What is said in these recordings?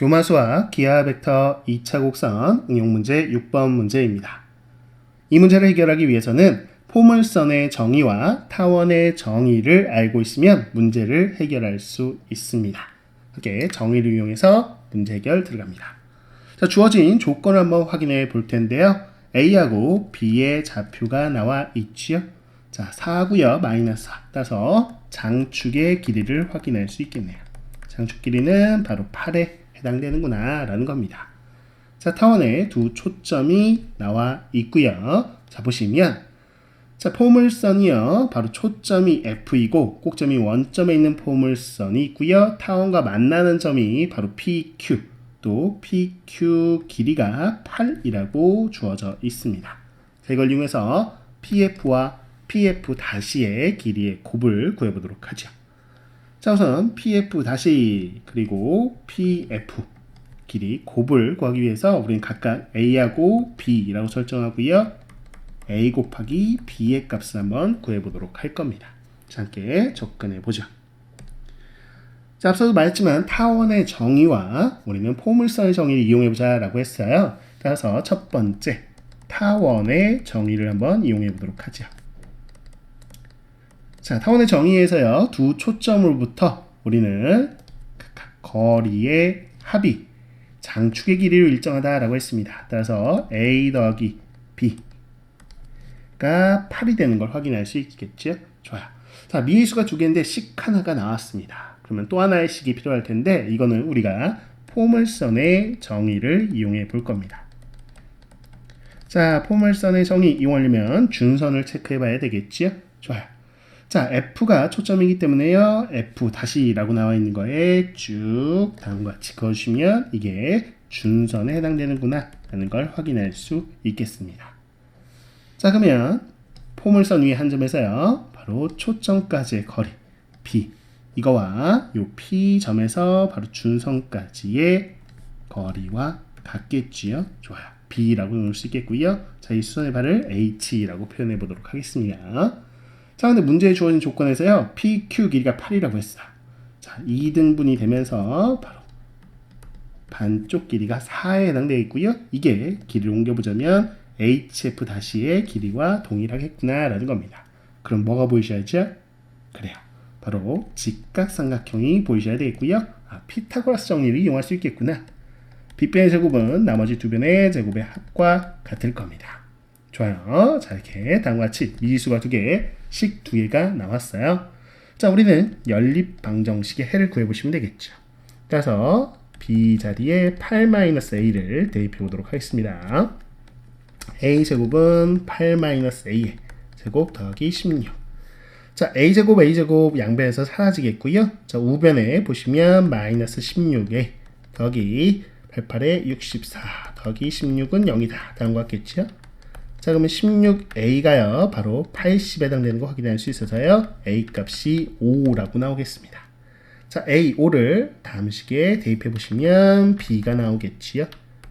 교마수와 기하 벡터 2차 곡선 응용 문제 6번 문제입니다. 이 문제를 해결하기 위해서는 포물선의 정의와 타원의 정의를 알고 있으면 문제를 해결할 수 있습니다. 이렇게 정의를 이용해서 문제 해결 들어갑니다. 자, 주어진 조건을 한번 확인해 볼 텐데요. A하고 B의 좌표가 나와 있지요. 자, 4고요. 마이너스 4. 따라서 장축의 길이를 확인할 수 있겠네요. 장축 길이는 바로 8에 해당되는구나 라는 겁니다. 자, 타원에 두 초점이 나와 있고요. 자, 보시면 자, 포물선이요. 바로 초점이 F이고 꼭점이 원점에 있는 포물선이 있고요. 타원과 만나는 점이 바로 PQ 또 PQ 길이가 8이라고 주어져 있습니다. 자, 이걸 이용해서 PF와 PF 다시의 길이의 곱을 구해보도록 하죠. 자, 우선 PF 다시 그리고 PF 길이 곱을 구하기 위해서 우리는 각각 A하고 B라고 설정하고요. A 곱하기 B의 값을 한번 구해보도록 할 겁니다. 자, 함께 접근해 보죠. 자, 앞서도 말했지만 타원의 정의와 우리는 포물선의 정의를 이용해보자 라고 했어요. 따라서 첫 번째 타원의 정의를 한번 이용해 보도록 하죠. 자, 타원의 정의에서요. 두 초점으로부터 우리는 거리의 합이 장축의 길이를 일정하다라고 했습니다. 따라서 A 더하기 B가 8이 되는 걸 확인할 수 있겠죠? 좋아요. 자, 미의 수가 두 개인데 식 하나가 나왔습니다. 그러면 또 하나의 식이 필요할 텐데 이거는 우리가 포물선의 정의를 이용해 볼 겁니다. 자, 포물선의 정의 이용하려면 준선을 체크해 봐야 되겠지요? 좋아요. 자, F가 초점이기 때문에요. F 다시라고 나와 있는 거에 쭉 다음과 같이 그어주시면 이게 준선에 해당되는구나 라는 걸 확인할 수 있겠습니다. 자, 그러면 포물선 위에 한 점에서요. 바로 초점까지의 거리 B 이거와 요 P 점에서 바로 준선까지의 거리와 같겠지요. 좋아요. B라고 넣을 수 있겠고요. 자, 이 수선의 발을 H라고 표현해 보도록 하겠습니다. 자, 근데 문제에 주어진 조건에서요. PQ 길이가 8이라고 했어. 자, 2등분이 되면서 바로 반쪽 길이가 4에 해당되어 있고요. 이게 길이를 옮겨보자면 HF 다시의 길이와 동일하겠구나라는 겁니다. 그럼 뭐가 보이셔야죠? 그래요. 바로 직각삼각형이 보이셔야 되겠고요. 아, 피타고라스 정리를 이용할 수 있겠구나. 빗변의 제곱은 나머지 두 변의 제곱의 합과 같을 겁니다. 좋아요. 자, 이렇게 다음과 같이 미지수가 두 개, 식 두 개가 나왔어요. 자, 우리는 연립 방정식의 해를 구해보시면 되겠죠. 따라서 b 자리에 8-a를 대입해 보도록 하겠습니다. a 제곱은 8-a의 제곱 더하기 16. 자, a제곱, a제곱 양변에서 사라지겠고요. 자, 우변에 보시면 마이너스 16에 더하기 88에 64 더하기 16은 0이다. 다음과 같겠죠? 자, 그러면 16a가요. 바로 80에 해당되는 거 확인할 수 있어서요. a 값이 5라고 나오겠습니다. 자, a 5를 다음 식에 대입해 보시면 b가 나오겠지요.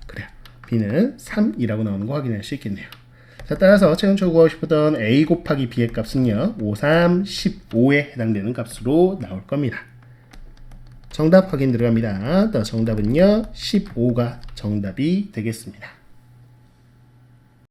그래요. b는 3이라고 나오는 거 확인할 수 있겠네요. 자, 따라서 최근적으로 구하고 싶었던 a 곱하기 b의 값은요. 5, 3, 15에 해당되는 값으로 나올 겁니다. 정답 확인 들어갑니다. 정답은요. 15가 정답이 되겠습니다.